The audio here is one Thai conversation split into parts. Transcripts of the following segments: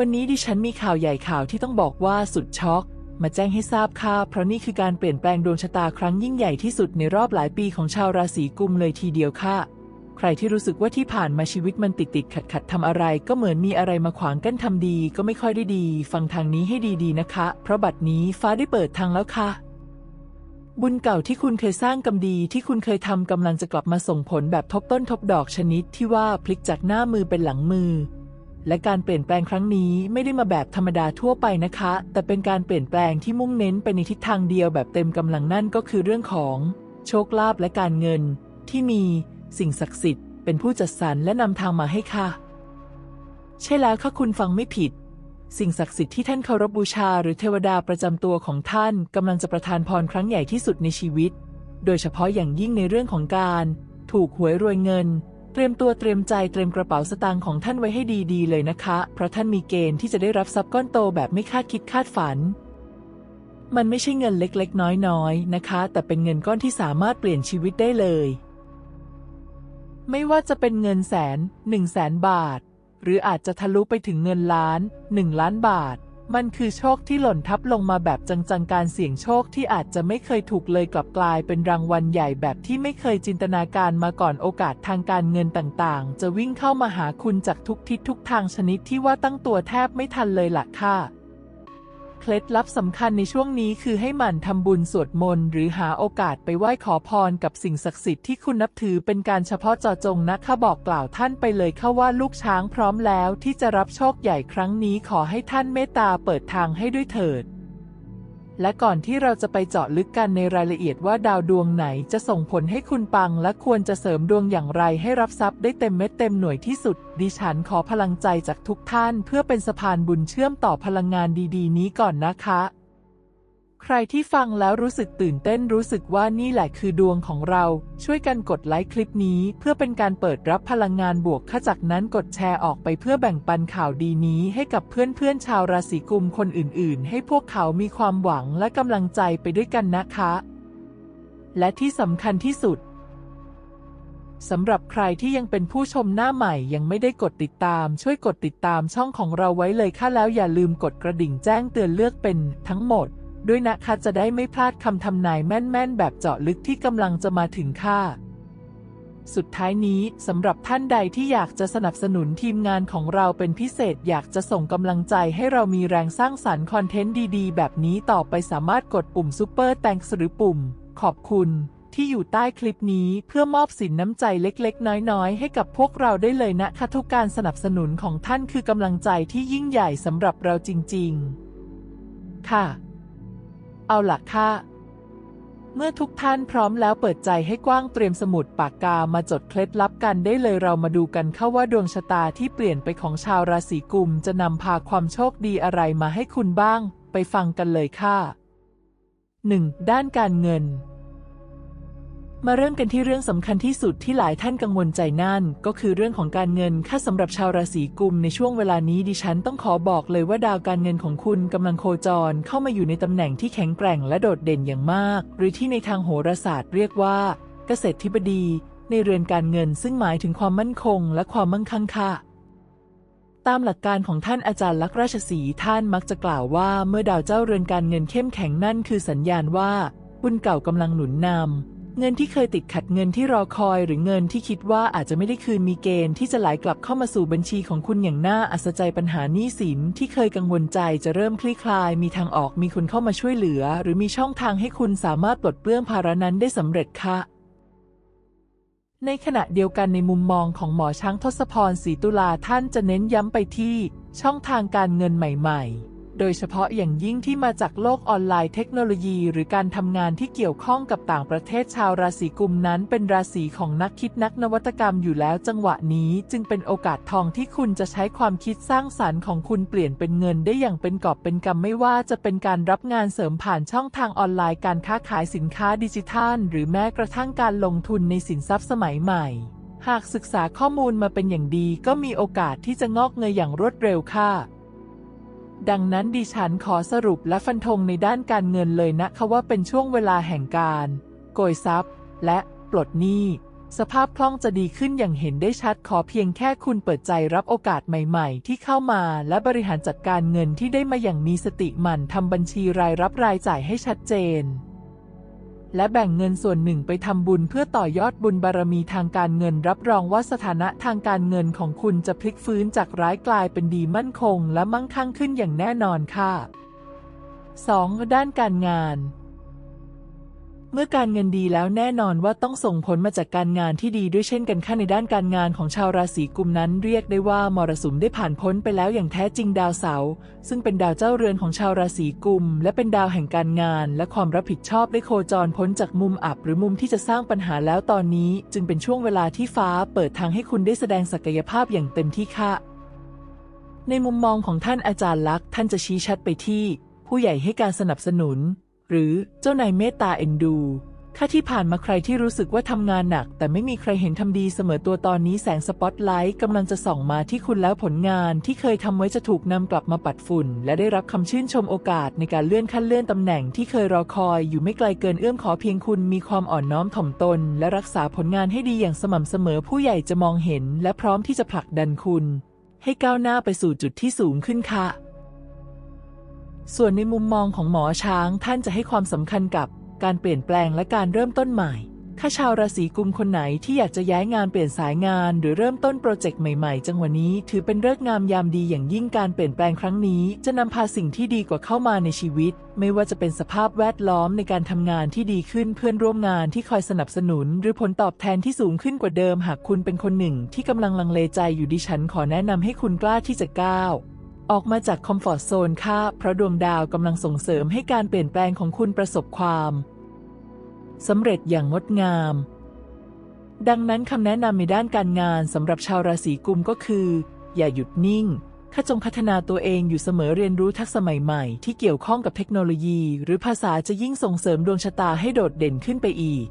วันนี้ดิฉันมีข่าวใหญ่ข่าวที่ต้องบอกว่าสุดช็อก มาแจ้งให้ทราบค่ะ เพราะนี่คือการเปลี่ยนแปลงดวงชะตาครั้งยิ่งใหญ่ที่สุดในรอบหลายปีของชาวราศีกุมเลยทีเดียวค่ะ ใครที่รู้สึกว่าที่ผ่านมาชีวิตมันติดติดขัดขัดทำอะไร ก็เหมือนมีอะไรมาขวางกั้นทำดีก็ไม่ค่อยได้ดี ฟังทางนี้ให้ดีๆนะคะ เพราะบัดนี้ฟ้าได้เปิดทางแล้วค่ะบุญเก่าที่คุณเคยสร้างกรรมดีที่คุณเคยทำกำลังจะกลับมาส่งผลแบบทบต้นทบดอกชนิดที่ว่าพลิกจากหน้ามือเป็นหลังมือ และการเปลี่ยนแปลงครั้งนี้ไม่ได้มาแบบธรรมดาทั่วไปนะคะ แต่เป็นการเปลี่ยนแปลงที่มุ่งเน้นไปในทิศทางเดียวแบบเต็มกำลังนั่นก็คือเรื่องของโชคลาภและการเงิน ที่มีสิ่งศักดิ์สิทธิ์เป็นผู้จัดสรรและนำทางมาให้ค่ะ ใช่แล้วค่ะคุณฟังไม่ผิด สิ่งศักดิ์สิทธิ์ที่ท่านเคารพบูชา หรือเทวดาประจำตัวของท่านกำลังจะประทานพรครั้งใหญ่ที่สุดในชีวิต โดยเฉพาะอย่างยิ่งในเรื่องของการ ถูกหวยรวยเงิน เตรียมตัวเตรียมใจเตรียมกระเป๋าสตางค์ของท่านไว้ให้ดีๆ เลยนะคะ เพราะท่านมีเกณฑ์ที่จะได้รับทรัพย์ก้อนโตแบบไม่คาดคิดคาดฝัน มันไม่ใช่เงินเล็กๆ น้อยๆ นะคะ แต่เป็นเงินก้อนที่สามารถเปลี่ยนชีวิตได้เลย ไม่ว่าจะเป็นเงินแสนหนึ่งแสนบาท หรืออาจจะทะลุไปถึงเงินล้านหนึ่งล้านบาท มันคือโชคที่หล่นทับลงมาแบบจังๆ การเสี่ยงโชคที่อาจจะไม่เคยถูกเลยกลับกลายเป็นรางวัลใหญ่แบบที่ไม่เคยจินตนาการมาก่อนโอกาสทางการเงินต่างๆ จะวิ่งเข้ามาหาคุณจากทุกทิศทุกทางชนิดที่ว่าตั้งตัวแทบไม่ทันเลยล่ะค่ะ เคล็ดลับสำคัญในช่วงนี้คือให้หมั่นทำบุญสวดมนต์หรือหาโอกาสไปไหว้ขอพรกับสิ่งศักดิ์สิทธิ์ที่คุณนับถือเป็นการเฉพาะเจาะจงนะข้าบอกกล่าวท่านไปเลยข้าว่าลูกช้างพร้อมแล้วที่จะรับโชคใหญ่ครั้งนี้ขอให้ท่านเมตตาเปิดทางให้ด้วยเถิด และก่อนที่เราจะไปเจาะลึกกันในรายละเอียดว่าดาวดวงไหนจะส่งผลให้คุณปัง และควรจะเสริมดวงอย่างไรให้รับทรัพย์ได้เต็มเม็ดเต็มหน่วยที่สุด ดิฉันขอพลังใจจากทุกท่าน เพื่อเป็นสะพานบุญเชื่อมต่อพลังงานดี ๆ นี้ก่อนนะคะ ใครที่ฟังแล้วรู้สึกตื่นเต้นรู้สึกว่านี่แหละคือดวงของเรา ช่วยกันกดไลค์คลิปนี้ เพื่อเป็นการเปิดรับพลังงานบวกข้าจากนั้นกดแชร์ออกไปเพื่อแบ่งปันข่าวดีนี้ให้กับเพื่อนๆชาวราศีกุมคนอื่นๆ ให้พวกเขามีความหวังและกำลังใจไปด้วยกันนะคะ และที่สำคัญที่สุดสำหรับใครที่ยังเป็นผู้ชมหน้าใหม่ยังไม่ได้กดติดตาม ช่วยกดติดตามช่องของเราไว้เลยค่ะแล้วอย่าลืมกดกระดิ่งแจ้งเตือนเลือกเป็นทั้งหมด ด้วยนะคะจะได้ไม่พลาดคำทำนายแม่นๆ แบบเจาะลึกที่กำลังจะมาถึงค่ะ สุดท้ายนี้สำหรับท่านใดที่อยากจะสนับสนุนทีมงานของเราเป็นพิเศษ อยากจะส่งกำลังใจให้เรามีแรงสร้างสรรค์คอนเทนต์ดีๆ แบบนี้ต่อไปสามารถกดปุ่มซุปเปอร์แตงหรือปุ่ม ขอบคุณที่อยู่ใต้คลิปนี้เพื่อมอบสินน้ำใจเล็กๆ น้อยๆ ให้กับพวกเราได้เลยนะคะทุกการสนับสนุนของท่านคือกำลังใจที่ยิ่งใหญ่สำหรับเราจริง ๆ ค่ะ เอาล่ะค่ะเมื่อทุกท่านพร้อมแล้วเปิดใจให้กว้างเตรียมสมุดปากกามาจดเคล็ดลับกันได้เลยเรามาดูกันเข้าว่าดวงชะตาที่เปลี่ยนไปของชาวราศีกุมจะนำพาความโชคดีอะไรมาให้คุณบ้าง ไปฟังกันเลยค่ะ 1. ด้านการเงิน มาเริ่มกันที่เรื่องสำคัญที่สุดที่หลายท่านกังวลใจนั่น ก็คือเรื่องของการเงินค่าสำหรับชาวราศีกุมในช่วงเวลานี้ดิฉันต้องขอบอกเลยว่าดาวการเงินของคุณกำลังโคจร เข้ามาอยู่ในตำแหน่งที่แข็งแกร่งและโดดเด่นอย่างมาก หรือที่ในทางโหราศาสตร์เรียกว่า เกษตรธิบดี ในเรือนการเงินซึ่งหมายถึงความมั่นคง และความมั่งคั่งค่ะตามหลักการของท่านอาจารย์ลักษราชสีท่านมักจะกล่าวว่าเมื่อดาวเจ้าเรือนการเงินเข้มแข็งนั่นคือสัญญาณว่าบุญเก่ากำลังหนุนนำ เงินที่เคยติดขัดเงินที่รอคอยหรือเงินที่คิดว่าอาจจะไม่ได้คืนมีเกณฑ์ที่จะไหลกลับเข้ามาสู่บัญชีของคุณอย่างน่าอัศจรรย์ปัญหาหนี้สินที่เคยกังวลใจจะเริ่มคลี่คลาย มีทางออกมีคนเข้ามาช่วยเหลือ หรือมีช่องทางให้คุณสามารถปลดเปลื้องภาระนั้นได้สำเร็จค่ะในขณะเดียวกันในมุมมองของหมอช้างทศพรศรีตุลาท่านจะเน้นย้ำไปที่ ช่องทางการเงินใหม่ ๆ โดยเฉพาะอย่างยิ่งที่มาจากโลกออนไลน์เทคโนโลยี หรือการทำงานที่เกี่ยวข้องกับต่างประเทศชาวราศีกุมนั้น เป็นราศีของนักคิดนักนวัตกรรมอยู่แล้วจังหวะนี้จึงเป็นโอกาสทองที่คุณจะใช้ความคิดสร้างสรรค์ของคุณเปลี่ยนเป็นเงินได้อย่างเป็นกอบเป็นกำไม่ว่าจะเป็นการรับงานเสริมผ่านช่องทางออนไลน์การค้าขายสินค้าดิจิทัล หรือแม้กระทั่งการลงทุนในสินทรัพย์สมัยใหม่หากศึกษาข้อมูลมาเป็นอย่างดีก็มีโอกาสที่จะงอกเงยอย่างรวดเร็วค่ะ ดังนั้นดิฉันขอสรุปและฟันธงในด้านการเงินเลยนะคะว่าเป็นช่วงเวลาแห่งการ โกยทรัพย์ และปลดหนี้ สภาพคล่องจะดีขึ้นอย่างเห็นได้ชัดขอเพียงแค่คุณเปิดใจรับโอกาสใหม่ๆ ที่เข้ามาและบริหารจัดการเงินที่ได้มาอย่างมีสติหมั่นทำบัญชีรายรับรายจ่ายให้ชัดเจน และแบ่งเงินส่วนหนึ่งไปทำบุญเพื่อต่อยอดบุญบารมีทางการเงิน รับรองว่าสถานะทางการเงินของคุณจะพลิกฟื้นจากร้ายกลายเป็นดีมั่นคง และมั่งคั่งขึ้นอย่างแน่นอนค่ะ 2. ด้านการงาน เมื่อการเงินดีแล้วแน่นอนว่าต้องส่งผลมาจากการงานที่ดีด้วยเช่นกันค่ะในด้านการงานของชาวราศีกุมนั้นเรียกได้ว่ามรสุมได้ผ่านพ้นไปแล้วอย่างแท้จริงดาวเสาร์ซึ่งเป็นดาวเจ้าเรือนของชาวราศีกุม และเป็นดาวแห่งการงาน และความรับผิดชอบได้โคจรพ้นจากมุมอับ หรือมุมที่จะสร้างปัญหาแล้วตอนนี้ จึงเป็นช่วงเวลาที่ฟ้าเปิดทางให้คุณได้แสดงศักยภาพอย่างเต็มที่ค่ะ ในมุมมองของท่านอาจารย์ลักษ์ท่านจะชี้ชัดไปที่ ผู้ใหญ่ให้การสนับสนุน หรือเจ้านายเมตตาเอ็นดูค่าที่ผ่านมาใครที่รู้สึกว่าทำงานหนัก แต่ไม่มีใครเห็นทำดีเสมอตัวตอนนี้แสงสปอตไลท์กำลังจะส่องมาที่คุณแล้วผลงานที่เคยทำไว้จะถูกนำกลับมาปัดฝุ่น และได้รับคำชื่นชมโอกาสในการเลื่อนขั้นเลื่อนตำแหน่งที่เคยรอคอยอยู่ไม่ไกลเกินเอื้อมขอเพียงคุณมีความอ่อนน้อมถ่อมตน และรักษาผลงานให้ดีอย่างสม่ำเสมอผู้ใหญ่จะมองเห็น และพร้อมที่จะผลักดันคุณ ให้ก้าวหน้าไปสู่จุดที่สูงขึ้นค่ะ ส่วนในมุมมองของหมอช้างท่านจะให้ความสำคัญกับการเปลี่ยนแปลงและการเริ่มต้นใหม่ ถ้าชาวราศีกุมคนไหนที่อยากจะย้ายงานเปลี่ยนสายงาน หรือเริ่มต้นโปรเจกต์ใหม่ๆ จังหวะนี้ถือเป็นเลิกงามยามดีอย่างยิ่งการเปลี่ยนแปลงครั้งนี้ จะนำพาสิ่งที่ดีกว่าเข้ามาในชีวิต ไม่ว่าจะเป็นสภาพแวดล้อมในการทำงานที่ดีขึ้นเพื่อนร่วมงานที่คอยสนับสนุน หรือผลตอบแทนที่สูงขึ้นกว่าเดิม หากคุณเป็นคนหนึ่ง ที่กำลังลังเลใจอยู่ดิฉันขอแนะนำให้คุณกล้าที่จะก้าว ออกมาจากคอมฟอร์ทโซนค่ะ เพราะดวงดาวกำลังส่งเสริมให้การเปลี่ยนแปลงของคุณประสบความสำเร็จอย่างงดงาม ดังนั้นคำแนะนำในด้านการงานสำหรับชาวราศีกุมก็คือ อย่าหยุดนิ่งข้าจงพัฒนาตัวเองอยู่เสมอเรียนรู้ทักษะใหม่ๆ ที่เกี่ยวข้องกับเทคโนโลยี หรือภาษาจะยิ่งส่งเสริมดวงชะตาให้โดดเด่นขึ้นไปอีก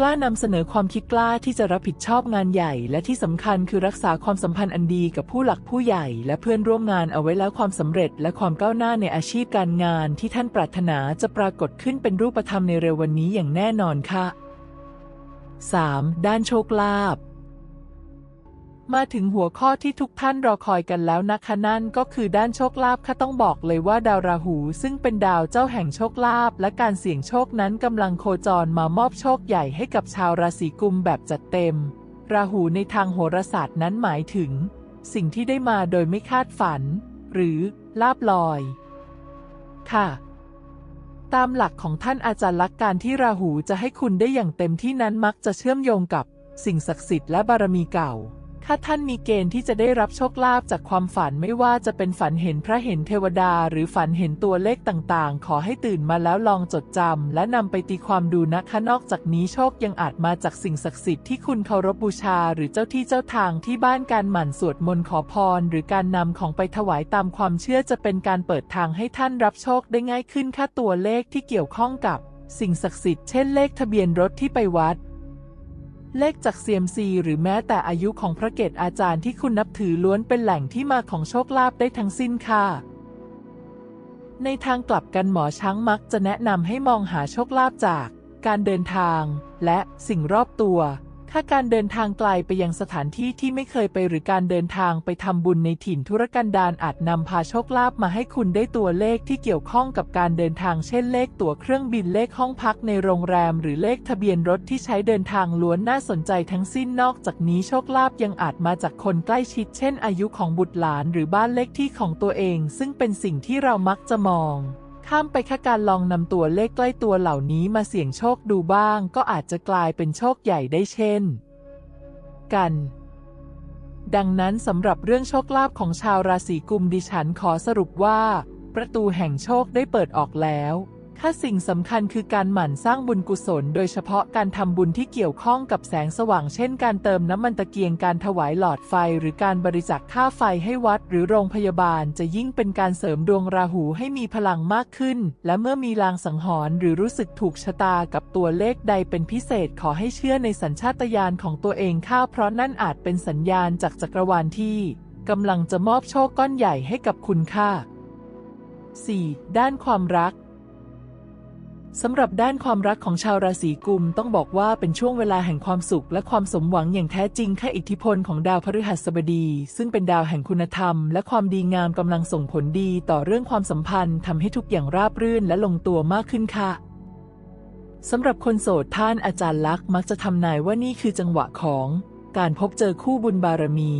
กล้านำเสนอความคิดกล้าที่จะรับผิดชอบงานใหญ่ และที่สำคัญคือรักษาความสัมพันธ์อันดีกับผู้หลักผู้ใหญ่ และเพื่อนร่วมงานเอาไว้แล้วความสำเร็จ และความก้าวหน้าในอาชีพการงานที่ท่านปรารถนาจะปรากฏขึ้นเป็นรูปธรรมในเร็ววันนี้อย่างแน่นอนค่ะ 3. ด้านโชคลาภ มาถึงหัวข้อที่ทุกท่านรอคอยกันแล้วนะคะนั่นก็คือด้านโชคลาภค่ะต้องบอกเลยว่าดาวราหูซึ่งเป็นดาวเจ้าแห่งโชคลาภและการเสี่ยงโชคนั้นกำลังโคจรมามอบโชคใหญ่ให้กับชาวราศีกุมแบบจัดเต็ม ราหูในทางโหราศาสตร์นั้นหมายถึง สิ่งที่ได้มาโดยไม่คาดฝัน หรือลาบลอย ค่ะ ตามหลักของท่านอาจารย์ลักการที่ราหูจะให้คุณได้อย่างเต็มที่นั้นมักจะเชื่อมโยงกับ สิ่งศักดิ์สิทธิ์และบารมีเก่า ถ้าท่านมีเกณฑ์ที่จะได้รับโชคลาภจากความฝันไม่ว่าจะเป็นฝันเห็นพระเห็นเทวดา หรือฝันเห็นตัวเลขต่างๆ ขอให้ตื่นมาแล้วลองจดจำและนำไปตีความดูนะคะนอกจากนี้โชคยังอาจมาจากสิ่งศักดิ์สิทธิ์ที่คุณเคารพบูชา หรือเจ้าที่เจ้าทางที่บ้านการหมั่นสวดมนต์ขอพร หรือการนำของไปถวายตามความเชื่อจะเป็นการเปิดทางให้ท่านรับโชคได้ง่ายขึ้นค่าตัวเลขที่เกี่ยวข้องกับ สิ่งศักดิ์สิทธิ์เช่นเลขทะเบียนรถที่ไปวัด เลขจากเซียมซีหรือแม้แต่อายุของพระเกตอาจารย์ที่คุณนับถือล้วนเป็นแหล่งที่มาของโชคลาภได้ทั้งสิ้นค่ะ ในทางกลับกันหมอช้างมักจะแนะนำให้มองหาโชคลาภจาก การเดินทาง และสิ่งรอบตัว ถ้าการเดินทางไกลไปยังสถานที่ที่ไม่เคยไปหรือการเดินทางไปทำบุญในถิ่นธุรกันดารอาจนำพาโชคลาภมาให้คุณได้ตัวเลขที่เกี่ยวข้องกับการเดินทางเช่นเลขตั๋วเครื่องบินเลขห้องพักในโรงแรม หรือเลขทะเบียนรถที่ใช้เดินทางล้วนน่าสนใจทั้งสิ้นนอกจากนี้โชคลาภยังอาจมาจากคนใกล้ชิด เช่นอายุของบุตรหลาน หรือบ้านเลขที่ของตัวเอง ซึ่งเป็นสิ่งที่เรามักจะมอง ข้ามไปแค่การลองนำตัวเลขใกล้ตัวเหล่านี้มาเสี่ยงโชคดูบ้าง ก็อาจจะกลายเป็นโชคใหญ่ได้เช่น กัน ดังนั้นสำหรับเรื่องโชคลาภของชาวราศีกุมดิฉันขอสรุปว่า ประตูแห่งโชคได้เปิดออกแล้ว ถ้าสิ่งสำคัญคือการหมั่นสร้างบุญกุศล โดยเฉพาะการทำบุญที่เกี่ยวข้องกับแสงสว่าง เช่น การเติมน้ำมันตะเกียง การถวายหลอดไฟ หรือการบริจาคค่าไฟให้วัด หรือโรงพยาบาล จะยิ่งเป็นการเสริมดวงราหูให้มีพลังมากขึ้น และเมื่อมีลางสังหรณ์หรือรู้สึกถูกชะตากับตัวเลขใดเป็นพิเศษขอให้เชื่อในสัญชาตญาณของตัวเองข้าเพราะนั่นอาจเป็นสัญญาณจากจักรวาลที่กำลังจะมอบโชคก้อนใหญ่ให้กับคุณค่ะ 4. ด้านความรัก สำหรับด้านความรักของชาวราศีกุมต้องบอกว่าเป็นช่วงเวลาแห่งความสุขและความสมหวังอย่างแท้จริงค่ะอิทธิพลของดาวพฤหัสบดี ซึ่งเป็นดาวแห่งคุณธรรม และความดีงามกำลังส่งผลดีต่อเรื่องความสัมพันธ์ทำให้ทุกอย่างราบรื่นและลงตัวมากขึ้นค่ะสำหรับคนโสดท่านอาจารย์ลักษ์มักจะทำนายว่านี่คือจังหวะของ การพบเจอคู่บุญบารมี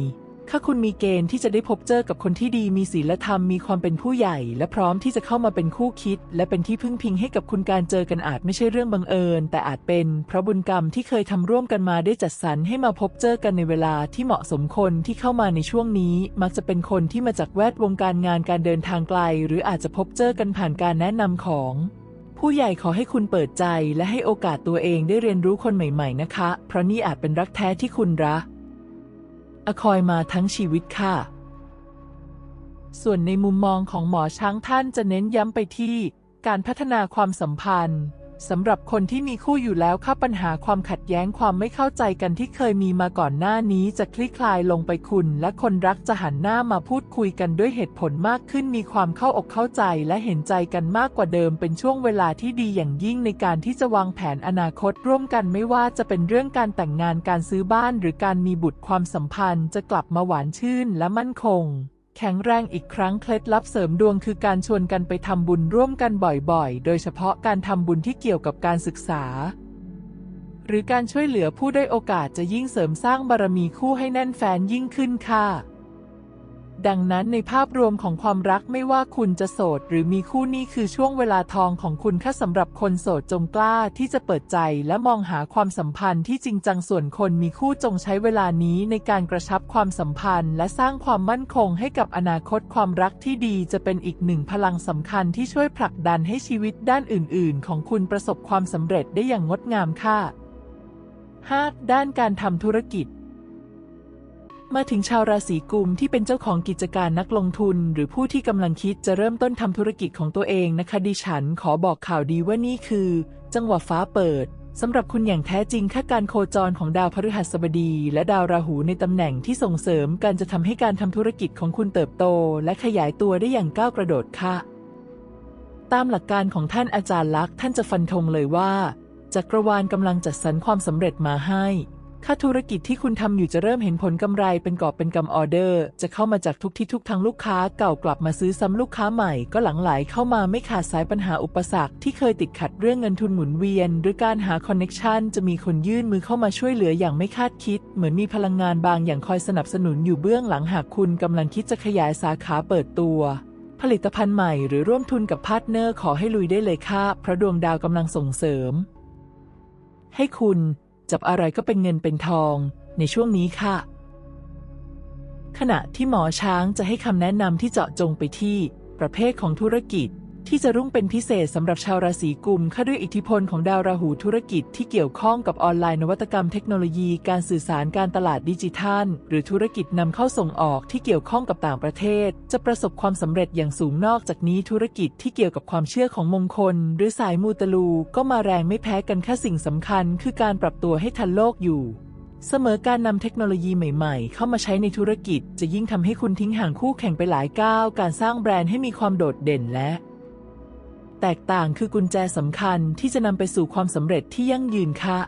ถ้าคุณมีเกณฑ์ที่จะได้พบเจอกับคนที่ดีมีศีลธรรมมีความเป็นผู้ใหญ่ และพร้อมที่จะเข้ามาเป็นคู่คิด และเป็นที่พึ่งพิงให้กับคุณการเจอกันอาจไม่ใช่เรื่องบังเอิญ แต่อาจเป็นเพราะบุญกรรมที่เคยทำร่วมกันมาได้จัดสรรให้มาพบเจอกันในเวลาที่เหมาะสมคนที่เข้ามาในช่วงนี้ มักจะเป็นคนที่มาจากแวดวงการงานการเดินทางไกล หรืออาจจะพบเจอกันผ่านการแนะนำของผู้ใหญ่ขอให้คุณเปิดใจและให้โอกาสตัวเองได้เรียนรู้คนใหม่ ๆ นะคะ เพราะนี่อาจเป็นรักแท้ที่คุณรัก อคอยมาทั้งชีวิตค่ะ ส่วนในมุมมองของหมอช้างท่านจะเน้นย้ำไปที่การพัฒนาความสัมพันธ์ สำหรับคนที่มีคู่อยู่แล้วค่ะปัญหาความขัดแย้งความไม่เข้าใจกันที่เคยมีมาก่อนหน้านี้จะคลี่คลายลงไปคุณ และคนรักจะหันหน้ามาพูดคุยกันด้วยเหตุผลมากขึ้น มีความเข้าอกเข้าใจและเห็นใจกันมากกว่าเดิม เป็นช่วงเวลาที่ดีอย่างยิ่งในการที่จะวางแผนอนาคตร่วมกันไม่ว่าจะเป็นเรื่องการแต่งงานการซื้อบ้าน หรือการมีบุตรความสัมพันธ์ จะกลับมาหวานชื่นและมั่นคง แข็งแรงอีกครั้งเคล็ดลับเสริมดวงคือการชวนกันไปทำบุญร่วมกันบ่อยๆ โดยเฉพาะการทำบุญที่เกี่ยวกับการศึกษา หรือการช่วยเหลือผู้ได้โอกาสจะยิ่งเสริมสร้างบารมีคู่ให้แน่นแฟนยิ่งขึ้นค่ะ ดังนั้นในภาพรวมของความรักไม่ว่าคุณจะโสด หรือมีคู่นี่คือช่วงเวลาทองของคุณค่สำหรับคนโสดจงกล้าที่จะเปิดใจและมองหาความสัมพันธ์ที่จริงจังส่วนคนมีคู่จงใช้เวลานี้ในการกระชับความสัมพันธ์ และสร้างความมั่นคงให้กับอนาคตความรักที่ดีจะเป็นอีกหนึ่งพลังสำคัญที่ช่วยผลักดันให้ชีวิตด้านอื่น ๆ ของคุณประสบความสำเร็จได้อย่างงดงามค่ะ 5. ด้านการทำธุรกิจ มาถึงชาวราศีกุมที่เป็นเจ้าของกิจการนักลงทุน หรือผู้ที่กำลังคิดจะเริ่มต้นทำธุรกิจของตัวเองนะคะดิฉันขอบอกข่าวดีว่านี่คือ จังหวะฟ้าเปิดสำหรับคุณอย่างแท้จริงค่าการโคจรของดาวพฤหัสบดี และดาวราหูในตำแหน่งที่ส่งเสริมการจะทำให้การทำธุรกิจของคุณเติบโต และขยายตัวได้อย่างก้าวกระโดดค่ะ ตามหลักการของท่านอาจารย์ลักษณ์ท่านจะฟันธงเลยว่าจักรวาลกำลังจัดสรรความสำเร็จมาให้ ค่าธุรกิจที่คุณทำอยู่จะเริ่มเห็นผลกำไรเป็นกอบเป็นกำออเดอร์ จะเข้ามาจากทุกที่ทุกทางลูกค้าเก่ากลับมาซื้อซ้ำลูกค้าใหม่ก็หลังไหลเข้ามาไม่ขาดสายปัญหาอุปสรรคที่เคยติดขัดเรื่องเงินทุนหมุนเวียน หรือการหาคอนเน็ชันจะมีคนยื่นมือเข้ามาช่วยเหลืออย่างไม่คาดคิด เหมือนมีพลังงานบางอย่างคอยสนับสนุนอยู่เบื้องหลังหากคุณกำลังคิดจะขยายสาขาเปิดตัวผลิตภัณฑ์ใหม่หรือร่วมทุนกับพาร์ทเนอร์ขอให้ลุยได้เลยค่ะเพราะดวงดาวกำลังส่งเสริม ให้คุณ จับอะไรก็เป็นเงินเป็นทองในช่วงนี้ค่ะ ขณะที่หมอช้างจะให้คำแนะนำที่เจาะจงไปที่ประเภทของธุรกิจ ที่จะรุ่งเป็นพิเศษสำหรับชาวราศีกุมค่าด้วยอิทธิพลของดาวราหูธุรกิจที่เกี่ยวข้องกับออนไลน์นวัตกรรมเทคโนโลยีการสื่อสารการตลาดดิจิทัล หรือธุรกิจนำเข้าส่งออกที่เกี่ยวข้องกับต่างประเทศ จะประสบความสำเร็จอย่างสูงนอกจากนี้ธุรกิจที่เกี่ยวกับความเชื่อของมงคล หรือสายมูตลู ก็มาแรงไม่แพ้กันค่าสิ่งสำคัญ คือการปรับตัวให้ทันโลกอยู่เสมอการนำเทคโนโลยีใหม่ๆ เข้ามาใช้ในธุรกิจ จะยิ่งทำให้คุณทิ้งห่างคู่แข่งไปหลายก้าว การสร้างแบรนด์ให้มีความโดดเด่นและ แตกต่างคือกุญแจสำคัญที่จะนำไปสู่ความสำเร็จที่ยั่งยืนค่ะ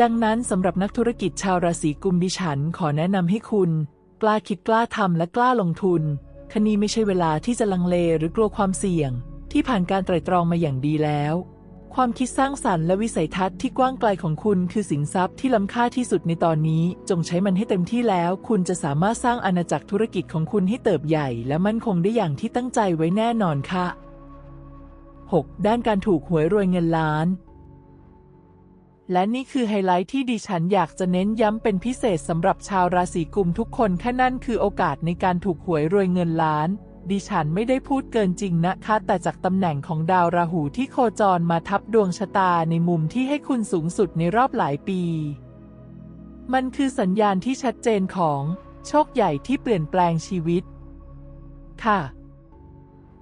ดังนั้นสำหรับนักธุรกิจชาวราศีกุมดิฉันขอแนะนำให้คุณ กล้าคิดกล้าทำและกล้าลงทุน คณีไม่ใช่เวลาที่จะลังเลหรือกลัวความเสี่ยง ที่ผ่านการไตร่ตรองมาอย่างดีแล้ว ความคิดสร้างสรรค์และวิสัยทัศน์ที่กว้างไกลของคุณคือสินทรัพย์ที่ล้ำค่าที่สุดในตอนนี้ จงใช้มันให้เต็มที่แล้ว คุณจะสามารถสร้างอาณาจักรธุรกิจของคุณให้เติบใหญ่ และมั่นคงได้อย่างที่ตั้งใจไว้แน่นอนค่ะ 6. ด้านการถูกหวยรวยเงินล้าน และนี่คือไฮไลท์ที่ดิฉันอยากจะเน้นย้ำเป็นพิเศษสำหรับชาวราศีกุมทุกคนแค่นั่นคือโอกาสในการถูกหวยรวยเงินล้าน ดิฉันไม่ได้พูดเกินจริงนะคะ แต่จากตำแหน่งของดาวราหูที่โคจรมาทับดวงชะตาในมุมที่ให้คุณสูงสุดในรอบหลายปี มันคือสัญญาณที่ชัดเจนของโชคใหญ่ที่เปลี่ยนแปลงชีวิต ค่ะ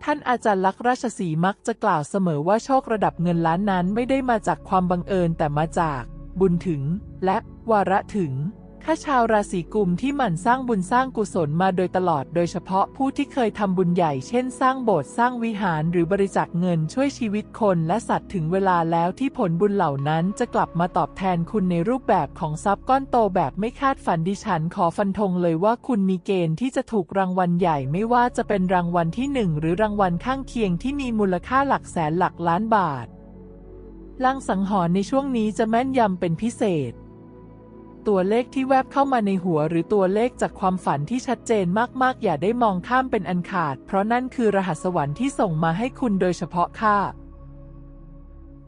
ท่านอาจารย์ลักษ์ราชสีมักจะกล่าวเสมอว่าโชคระดับเงินล้านนั้นไม่ได้มาจากความบังเอิญแต่มาจาก บุญถึง และวาระถึง ข้าชาวราศีกุมที่หมั่นสร้างบุญสร้างกุศลมาโดยตลอด โดยเฉพาะผู้ที่เคยทำบุญใหญ่ เช่นสร้างโบสถ์สร้างวิหารหรือบริจาคเงินช่วยชีวิตคนและสัตว์ถึงเวลาแล้วที่ผลบุญเหล่านั้นจะกลับมาตอบแทนคุณในรูปแบบของทรัพย์ก้อนโตแบบไม่คาดฝันดิฉันขอฟันธงเลยว่าคุณมีเกณฑ์ที่จะถูกรางวัลใหญ่ไม่ว่าจะเป็นรางวัลที่หนึ่งหรือรางวัลข้างเคียงที่มีมูลค่าหลักแสนหลักล้านบาทลางสังหรณ์ในช่วงนี้จะแม่นยำเป็นพิเศษ ตัวเลขที่แวบเข้ามาในหัวหรือตัวเลขจากความฝันที่ชัดเจนมากๆ อย่าได้มองข้ามเป็นอันขาด เพราะนั่นคือรหัสสวรรค์ที่ส่งมาให้คุณโดยเฉพาะค่ะ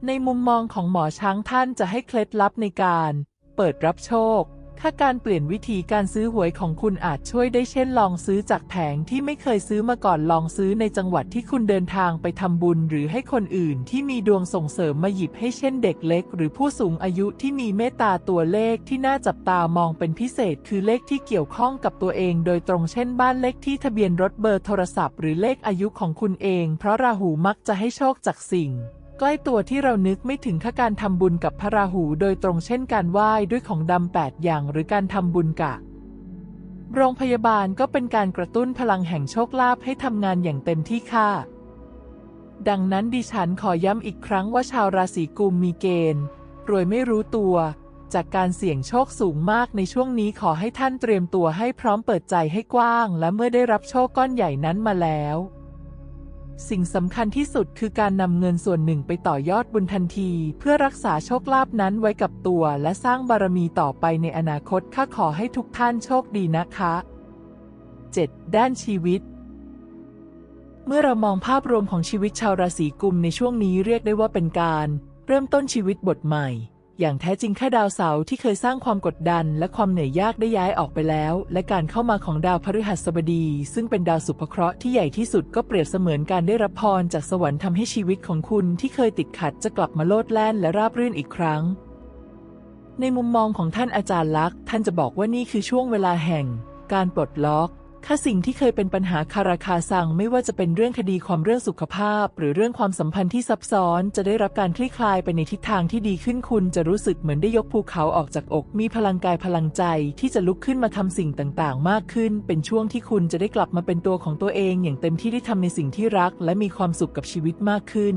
ในมุมมองของหมอช้างท่านจะให้เคล็ดลับในการ เปิดรับโชค ถ้าการเปลี่ยนวิธีการซื้อหวยของคุณอาจช่วยได้เช่นลองซื้อจากแผงที่ไม่เคยซื้อมาก่อนลองซื้อในจังหวัดที่คุณเดินทางไปทำบุญ หรือให้คนอื่นที่มีดวงส่งเสริมมาหยิบให้เช่นเด็กเล็ก หรือผู้สูงอายุที่มีเมตตาตัวเลขที่น่าจับตามองเป็นพิเศษ คือเลขที่เกี่ยวข้องกับตัวเองโดยตรงเช่นบ้านเลขที่ทะเบียนรถเบอร์โทรศัพท์ หรือเลขอายุของคุณเอง เพราะราหูมักจะให้โชคจากสิ่ง ใกล้ตัวที่เรานึกไม่ถึงค่าการทำบุญกับพระราหูโดยตรงเช่นการไหว้ด้วยของดำแปดอย่างหรือการทำบุญกะ โรงพยาบาลก็เป็นการกระตุ้นพลังแห่งโชคลาภให้ทำงานอย่างเต็มที่ค่ะ ดังนั้นดิฉันขอย้ำอีกครั้งว่าชาวราศีกุมมีเกณฑ์ รวยไม่รู้ตัว จากการเสี่ยงโชคสูงมากในช่วงนี้ขอให้ท่านเตรียมตัวให้พร้อมเปิดใจให้กว้าง และเมื่อได้รับโชคก้อนใหญ่นั้นมาแล้ว สิ่งสำคัญที่สุดคือการนำเงินส่วนหนึ่งไปต่อยอดบุญทันที เพื่อรักษาโชคลาภนั้นไว้กับตัว และสร้างบารมีต่อไปในอนาคตข้าขอให้ทุกท่านโชคดีนะคะ 7. ด้านชีวิต เมื่อเรามองภาพรวมของชีวิตชาวราศีกุมในช่วงนี้เรียกได้ว่าเป็นการ เริ่มต้นชีวิตบทใหม่ อย่างแท้จริงแค่ดาวเสาร์ที่เคยสร้างความกดดัน และความเหนื่อยยากได้ย้ายออกไปแล้ว และการเข้ามาของดาวพฤหัสบดี ซึ่งเป็นดาวสุภเคราะห์ที่ใหญ่ที่สุดก็เปรียบเสมือนการได้รับพรจากสวรรค์ทำให้ชีวิตของคุณที่เคยติดขัดจะกลับมาโลดแล่นและราบรื่นอีกครั้ง ในมุมมองของท่านอาจารย์ลักษ์ท่านจะบอกว่านี่คือช่วงเวลาแห่ง การปลดล็อก ค่าสิ่งที่เคยเป็นปัญหาคาราคาซังไม่ว่าจะเป็นเรื่องคดีความเรื่องสุขภาพ หรือเรื่องความสัมพันธ์ที่ซับซ้อน จะได้รับการคลี่คลายไปในทิศทางที่ดีขึ้นคุณจะรู้สึกเหมือนได้ยกภูเขาออกจากอก มีพลังกายพลังใจ ที่จะลุกขึ้นมาทำสิ่งต่างๆ มากขึ้น เป็นช่วงที่คุณจะได้กลับมาเป็นตัวของตัวเอง อย่างเต็มที่ได้ทำในสิ่งที่รัก และมีความสุขกับชีวิตมากขึ้น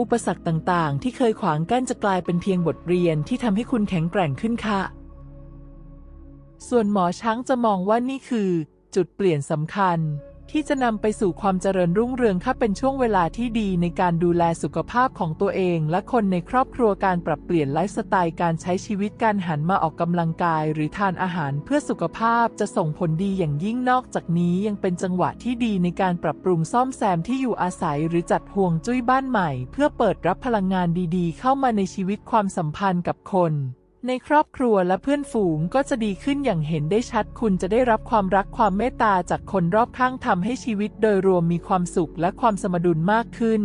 อุปสรรคต่างๆ ที่เคยขวางกั้นจะกลายเป็นเพียงบทเรียนที่ทำให้คุณแข็งแกร่งขึ้นค่ะ ส่วนหมอช้างจะมองว่านี่คือ จุดเปลี่ยนสำคัญ ที่จะนำไปสู่ความเจริญรุ่งเรืองค่ะเป็นช่วงเวลาที่ดีในการดูแลสุขภาพของตัวเอง และคนในครอบครัวการปรับเปลี่ยนไลฟ์สไตล์การใช้ชีวิตการหันมาออกกำลังกาย หรือทานอาหารเพื่อสุขภาพจะส่งผลดีอย่างยิ่งนอกจากนี้ยังเป็นจังหวะที่ดีในการปรับปรุงซ่อมแซมที่อยู่อาศัย หรือจัดห่วงจุ้ยบ้านใหม่ เพื่อเปิดรับพลังงานดี ๆ เข้ามาในชีวิตความสัมพันธ์กับคน ในครอบครัวและเพื่อนฝูงก็จะดีขึ้นอย่างเห็นได้ชัด คุณจะได้รับความรักความเมตตาจากคนรอบข้างทำให้ชีวิตโดยรวมมีความสุขและความสมดุลมากขึ้น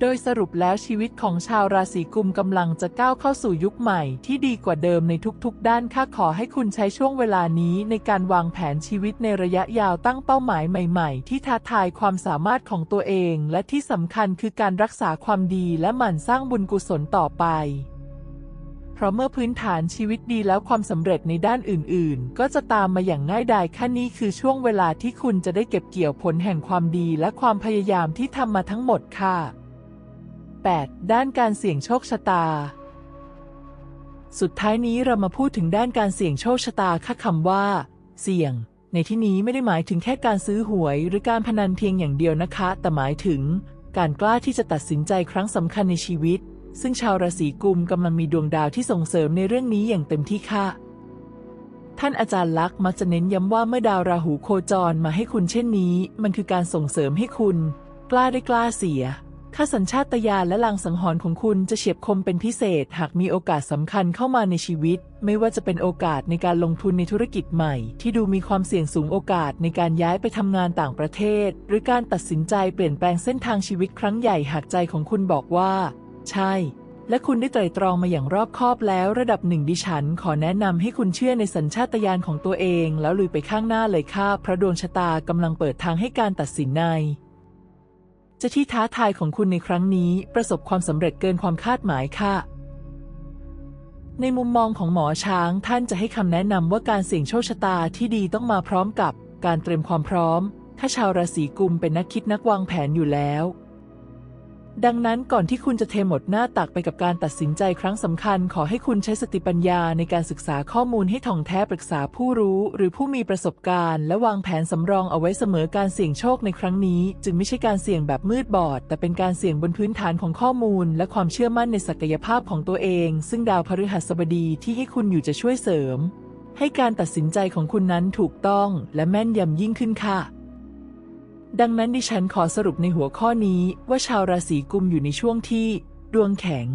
โดยสรุปแล้วชีวิตของชาวราศีกุมกำลังจะก้าวเข้าสู่ยุคใหม่ที่ดีกว่าเดิมในทุกๆ ด้านค่ะขอให้คุณใช้ช่วงเวลานี้ในการวางแผนชีวิตในระยะยาวตั้งเป้าหมายใหม่ๆ ที่ท้าทายความสามารถของตัวเอง และที่สำคัญคือการรักษาความดีและหมั่นสร้างบุญกุศลต่อไป เพราะเมื่อพื้นฐานชีวิตดีแล้วความสำเร็จในด้านอื่น ๆ ก็จะตามมาอย่างง่ายดายแค่นี้คือช่วงเวลาที่คุณจะได้เก็บเกี่ยวผลแห่งความดีและความพยายามที่ทำมาทั้งหมดค่ะ 8. ด้านการเสี่ยงโชคชะตา สุดท้ายนี้เรามาพูดถึงด้านการเสี่ยงโชคชะตาค่ะคำว่า เสี่ยง ในที่นี้ไม่ได้หมายถึงแค่การซื้อหวย หรือการพนันเพียงอย่างเดียวนะคะ แต่หมายถึง การกล้าที่จะตัดสินใจครั้งสำคัญในชีวิต ซึ่งชาวราศีกุมกำลังมีดวงดาวที่ส่งเสริมในเรื่องนี้อย่างเต็มที่ค่ะ ท่านอาจารย์ลักษ์มักจะเน้นย้ำว่าเมื่อดาวราหูโคจรมาให้คุณเช่นนี้ มันคือการส่งเสริมให้คุณ กล้าได้กล้าเสียค่าสัญชาตญาณและลางสังหรณ์ของคุณจะเฉียบคมเป็นพิเศษ หากมีโอกาสสำคัญเข้ามาในชีวิต ไม่ว่าจะเป็นโอกาสในการลงทุนในธุรกิจใหม่ ที่ดูมีความเสี่ยงสูงโอกาสในการย้ายไปทำงานต่างประเทศ หรือการตัดสินใจเปลี่ยนแปลงเส้นทางชีวิตครั้งใหญ่หากใจของคุณบอกว่า ใช่ และคุณได้ไตร่ตรองมาอย่างรอบคอบแล้วระดับหนึ่งดิฉัน ขอแนะนำให้คุณเชื่อในสัญชาตญาณของตัวเอง แล้วลุยไปข้างหน้าเลยค่ะเพราะดวงชะตากำลังเปิดทางให้การตัดสินในจะที่ท้าทายของคุณในครั้งนี้ ประสบความสำเร็จเกินความคาดหมายค่ะ ในมุมมองของหมอช้างท่านจะให้คำแนะนำว่าการเสี่ยงโชคชะตาที่ดีต้องมาพร้อมกับ การเตรียมความพร้อม ถ้าชาวราศีกุมเป็นนักคิดนักวางแผนอยู่แล้ว ดังนั้นก่อนที่คุณจะเทหมดหน้าตักไปกับการตัดสินใจครั้งสำคัญ ขอให้คุณใช้สติปัญญาในการศึกษาข้อมูลให้ท่องแท้ปรึกษาผู้รู้ หรือผู้มีประสบการณ์ และวางแผนสำรองเอาไว้เสมอการเสี่ยงโชคในครั้งนี้ จึงไม่ใช่การเสี่ยงแบบมืดบอด แต่เป็นการเสี่ยงบนพื้นฐานของข้อมูล และความเชื่อมั่นในศักยภาพของตัวเอง ซึ่งดาวพฤหัสบดีที่ให้คุณอยู่จะช่วยเสริม ให้การตัดสินใจของคุณนั้นถูกต้อง และแม่นยำยิ่งขึ้นค่ะ ดังนั้นดิฉันขอสรุปในหัวข้อนี้ว่าชาวราศีกุมอยู่ในช่วงที่ ดวงแข็ง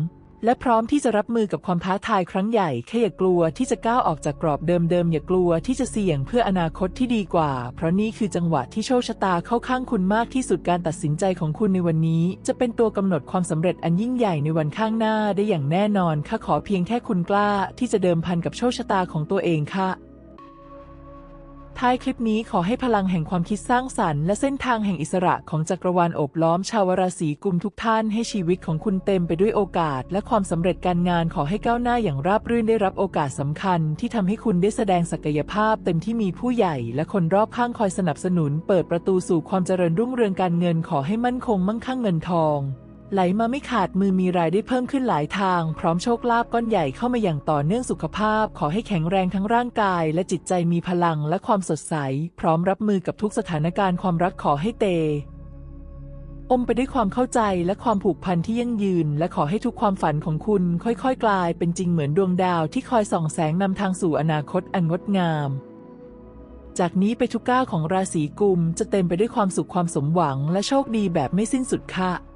และพร้อมที่จะรับมือกับความท้าทายครั้งใหญ่แค่อย่ากลัวที่จะก้าวออกจากกรอบเดิมๆอย่ากลัวที่จะเสี่ยงเพื่ออนาคตที่ดีกว่า เพราะนี่คือจังหวะที่โชคชะตาเข้าข้างคุณมากที่สุดการตัดสินใจของคุณในวันนี้ จะเป็นตัวกำหนดความสำเร็จอันยิ่งใหญ่ในวันข้างหน้าได้อย่างแน่นอนค่ะขอเพียงแค่คุณกล้าที่จะเดิมพันกับโชคชะตาของตัวเองค่ะ ท้ายคลิปนี้ขอให้พลังแห่งความคิดสร้างสรรค์และเส้นทางแห่งอิสระของจักรวาลโอบล้อมชาวราศีกุมทุกท่านให้ชีวิตของคุณเต็มไปด้วยโอกาส และความสำเร็จการงานขอให้ก้าวหน้าอย่างราบรื่นได้รับโอกาสสำคัญ ที่ทำให้คุณได้แสดงศักยภาพ เต็มที่มีผู้ใหญ่ และคนรอบข้างคอยสนับสนุน เปิดประตูสู่ความเจริญรุ่งเรืองการเงินขอให้มั่นคงมั่งคั่งเงินทอง ไหลมาไม่ขาดมือมีรายได้เพิ่มขึ้นหลายทาง พร้อมโชคลาภก้อนใหญ่เข้ามาอย่างต่อเนื่องสุขภาพ ขอให้แข็งแรงทั้งร่างกาย และจิตใจมีพลังและความสดใส พร้อมรับมือกับทุกสถานการณ์ความรักขอให้เต อมไปด้วยความเข้าใจและความผูกพันที่ยั่งยืน และขอให้ทุกความฝันของคุณค่อยๆ กลายเป็นจริงเหมือนดวงดาวที่คอยส่องแสงนำทางสู่อนาคตอันงดงามจากนี้ไปทุกก้าวของราศีกุมจะเต็มไปด้วยความสุขความสมหวังและโชคดีแบบไม่สิ้นสุดค่ะ